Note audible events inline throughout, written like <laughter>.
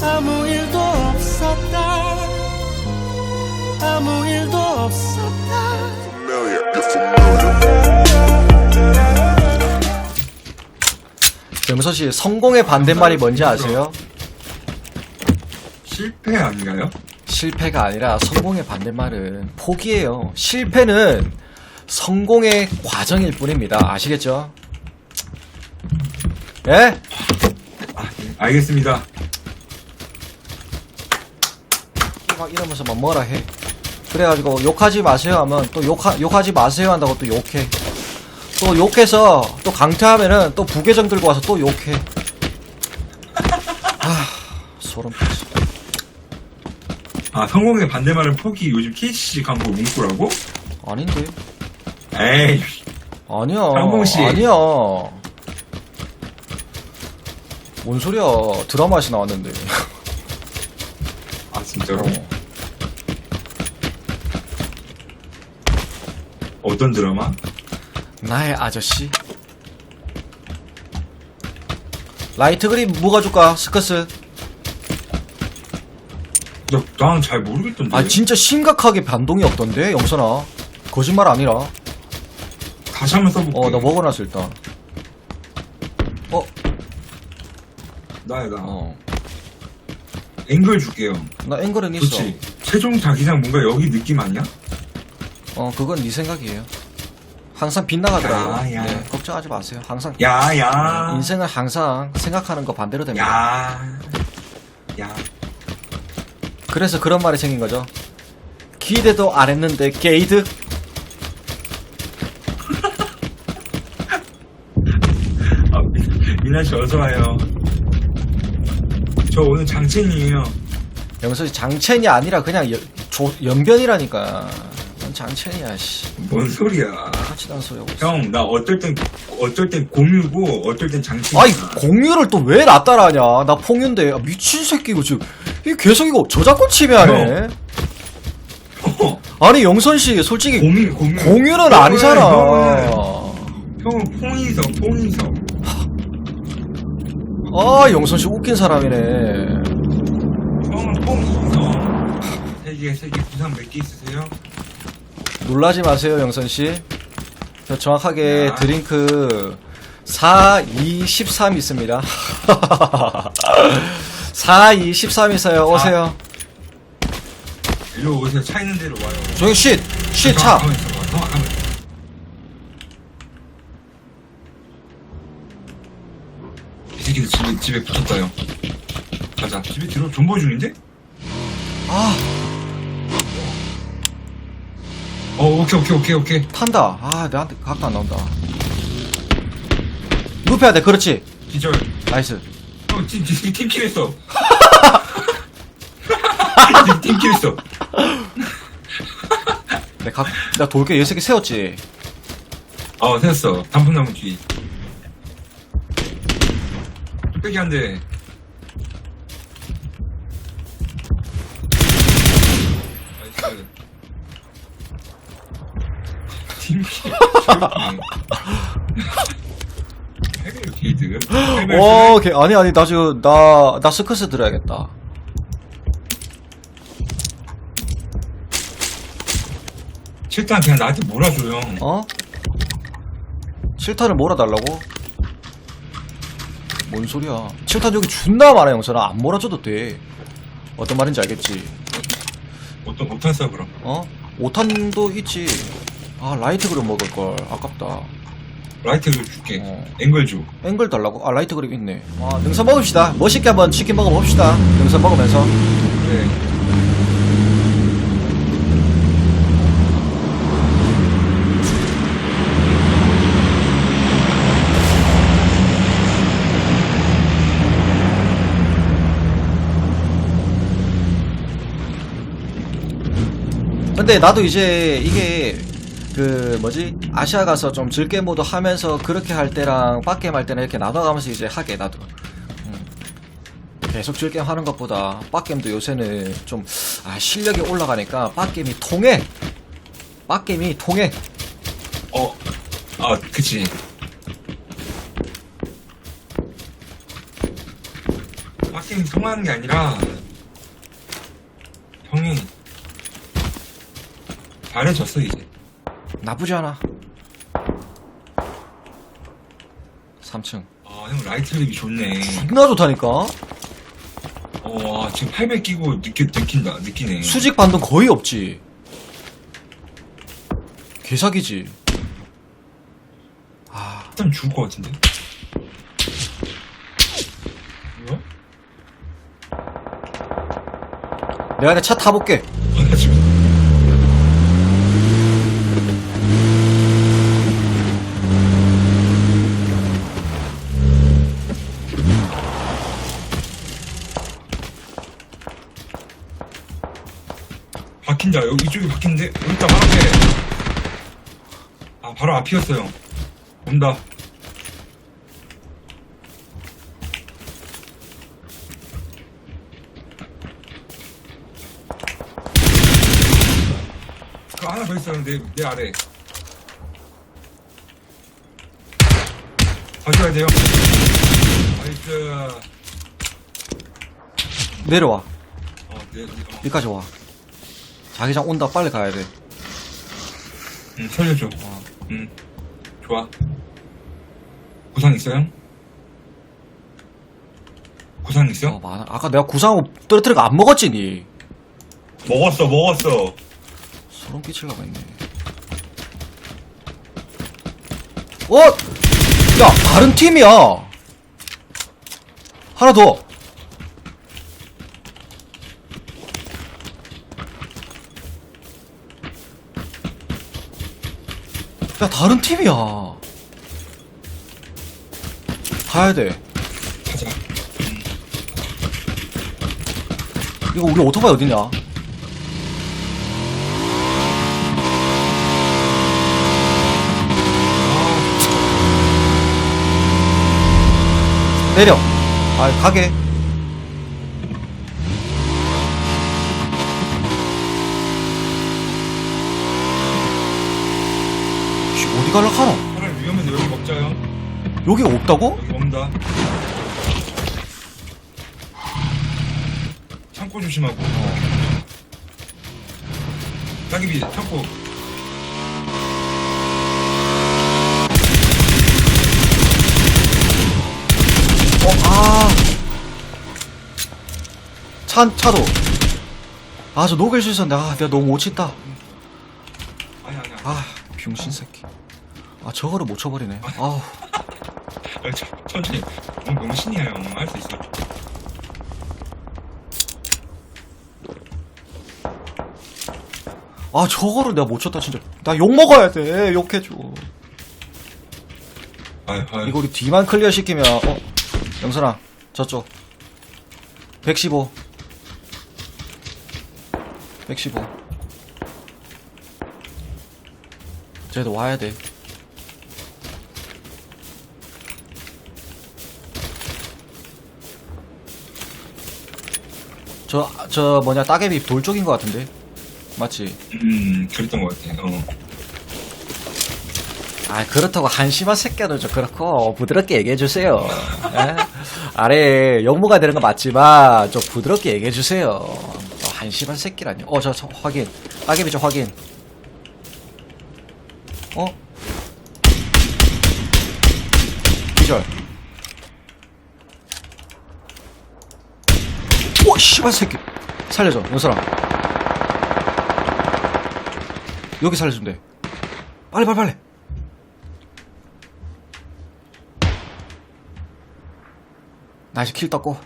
아무 일도 없었다 아무 일도 없었다 명서 씨 성공의 반대말이 뭔지 아세요? 실패 아닌가요? 실패가 아니라 성공의 반대말은 포기예요. 실패는 성공의 과정일 뿐입니다. 아시겠죠? 예? 아, 네. 알겠습니다. 막 이러면서 막 뭐라 해. 그래가지고 욕하지 마세요 하면 또 욕하, 욕하지 마세요 한다고 또 욕해. 또 욕해서 또 강퇴하면은 또 부계정 들고 와서 또 욕해. 아, 소름 끼치. 아, 성공의 반대말은 포기. 요즘 KCC 광고 문구라고? 아닌데? 에이, 아니야. 장봉 씨. 아니야. 뭔 소리야. 드라마에서 나왔는데. 아, 진짜로? 어. 어떤 드라마? 나의 아저씨. 라이트 그립 뭐가 줄까? 스커스. 나, 난잘 모르겠던데. 아 진짜 심각하게 반동이 없던데 영선아. 거짓말 아니라. 다시 한번 써볼게. 어 나 먹어놨어 일단. 어 나야, 나. 어. 앵글 줄게요. 나 앵글은 있어. 그렇지. 최종 자기장 뭔가 여기 느낌 아니야? 어 그건 네 생각이에요. 항상 빗나가더라고. 야, 야. 네, 걱정하지 마세요. 항상 야, 야. 인생은 항상 생각하는 거 반대로 됩니다. 야. 야. 그래서 그런 말이 생긴 거죠. 기대도 안 했는데 게이드. <laughs> 아, 미나 씨 어서 와요. 저 오늘 장첸이에요. 여기서 장첸이 아니라 그냥 여- 조- 연변이라니까. 넌 장첸이야, 씨. 뭔 소리야. 같이 난 소리 하고 있어. 형, 나 어떨 땐, 어떨 땐 공유고, 어떨 땐 장첸이야. 아이, 공유를 또 왜 나 따라하냐. 나 폭유인데. 아, 미친 새끼, 이거 지금. 이 계속 이거 저작권 침해하네. 어, <laughs> 아니, 영선씨, 솔직히. 공유, 공유. 공유는 아니잖아. 형은, 형은 퐁이석, 퐁이석. 아, 영선씨 웃긴 사람이네. 형은 퐁이석. 세 개, 세 개, 부상 몇개 있으세요? 놀라지 마세요, 영선씨. 저 정확하게 야. 드링크 4, 2, 13 있습니다. 4, 2, 13 있어요. 오세요. 일로 오세요. 차 있는 데로 와요. 조용 쉿! 쉿, 형, 차! 가만히 있어봐. 형, 가만히 있어. 이 새끼들 집에, 붙었다, 형. 가자. 집에 들어, 존버 중인데? 아, 어, 오케이, 오케이, 오케이, 오케이. 탄다. 아, 나한테 각도 안 나온다. 눕혀야 돼, 그렇지. 기절. 나이스. 형, 팀, 팀, 팀킬 했어. <laughs> 팀, 팀킬 했어. 내 각, 나 돌게 예색이 세웠지. 어, 됐어. 단풍나무 뒤. 뚝배기 한 대. 나이스. 팀킬. 헤벨 게이드. 헤벨 오, 오케이. 아니, 아니, 나 지금, 나, 나 스커스 들어야겠다. 칠단 그냥 나한테 몰아줘요. 어? 7탄을 몰아달라고? 뭔 소리야. 7탄 여기 존나 많아, 영선아. 안 몰아줘도 돼. 어떤 말인지 알겠지? 어떤 못한 써 그럼. 어? 5탄도 있지. 아, 라이트 그립 먹을걸. 아깝다. 라이트를 줄게. 어. 앵글 줘. 앵글 달라고? 아, 라이트 그립 있네. 아, 능선 먹읍시다. 멋있게 한번 치킨 먹어봅시다. 능선 먹으면서. 네. 근데 나도 이제 이게 그 뭐지 아시아 가서 좀 즐게 모드 하면서 그렇게 할 때랑 빡게임 할 때는 이렇게 나눠가면서 이제 하게 나도 음. 계속 즐게임 하는 것보다 빡게임도 요새는 좀 아, 실력이 올라가니까 빡게임이 통해 빡게임이 통해 어. 아, 그치. 게임 통하는 게 아니라 형이 잘해졌어 이제. 나쁘지 않아. 3층. 아 형 라이트 립이 좋네. 존나 좋다니까? 어 와, 지금 800 끼고 느끼, 느낀다 느끼네. 수직 반동 거의 없지. 개사기지. 아. 일단 죽을 것 같은데? 뭐야? 내가 내차 타볼게 아, 나 지금 박힌다 여기 이쪽이 박힌데? 여기 있다 바로 앞에. 아 바로 앞이었어요. 온다. 그 하나 더 있어요 내, 내 아래. 봐줘야 돼요. 나이스. 내려와. 어, 네, 네, 어. 여기까지 와 자기장 온다 빨리 가야 돼 응, 살려줘. 응. 좋아. 구상 있어요? 구상 있어? 어, 많아. 아까 내가 구상하고 떨어뜨리고 안 먹었지, 니. 먹었어, 먹었어. 소름 끼칠라고 했네. 어! 야, 다른 팀이야! 하나 더! 야, 다른 팀이야! 가야 돼. 가자. 이거 우리 오토바이 어디냐? 내려. 아, 가게. 갈라 카노? 차라리 위험해서 여기 먹자요. 여기 없다고? 여기 먹는다. 창고 조심하고. 따기비, 창고. 어, 아. 차, 차도. 아, 저 녹일 수 있었는데, 아, 내가 너무 못 친다. 아니, 아니, 아니. 아, 병신 새끼. 아, 저거를 못 쳐버리네. 아우. 아, 저, 천천히. 형 명신이야, 형. 할수 있어. 아, 저거를 내가 못 쳤다, 진짜. 나 욕 먹어야 돼. 욕해줘. 아유, 아유. 이거 우리 뒤만 클리어 시키면, 어, 영선아, 저쪽. 115. 115. 쟤도 와야 돼. 저, 저, 뭐냐, 따개비 돌 쪽인 것 같은데? 맞지? 음, 그랬던 것 같아. 어. 아 그렇다고 한심한 새끼는 좀 그렇고 부드럽게 얘기해주세요 예? 아래 영무가 되는 건 맞지만 좀 부드럽게 얘기해주세요 어, 한심한 새끼라니 어 저 저, 확인 따개비 좀 확인 어? 기절 오 씨발 새끼. 살려줘 용서라 여기 살려주면 돼 빨리 빨리 빨리. 나이스 킬 떴고.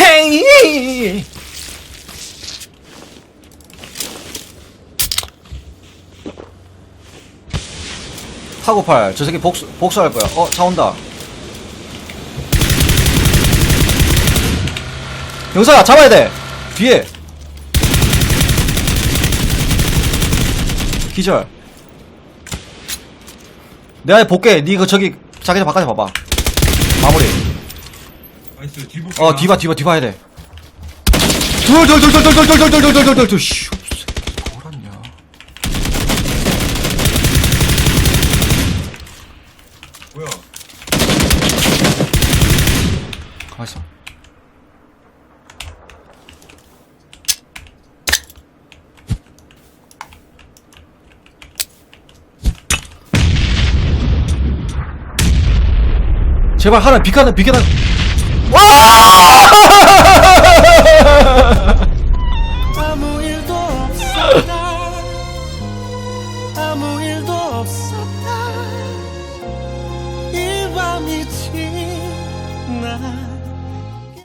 헤이 카고팔 저 새끼 복수, 복수할 거야 어 차 온다 영사야 잡아야 돼 뒤에 기절 내가 볼게. 니그 저기 자기장 바깥에 봐봐. 마무리. 나이스, 뒤 볼게. 어 뒤봐 뒤봐 뒤봐야 돼. 둘 둘 둘 둘 둘 둘 둘 둘 둘 둘 둘 둘둘 씨. 돌았냐? 뭐야? 가만있어. 제발 하나 비카는 비켜나 아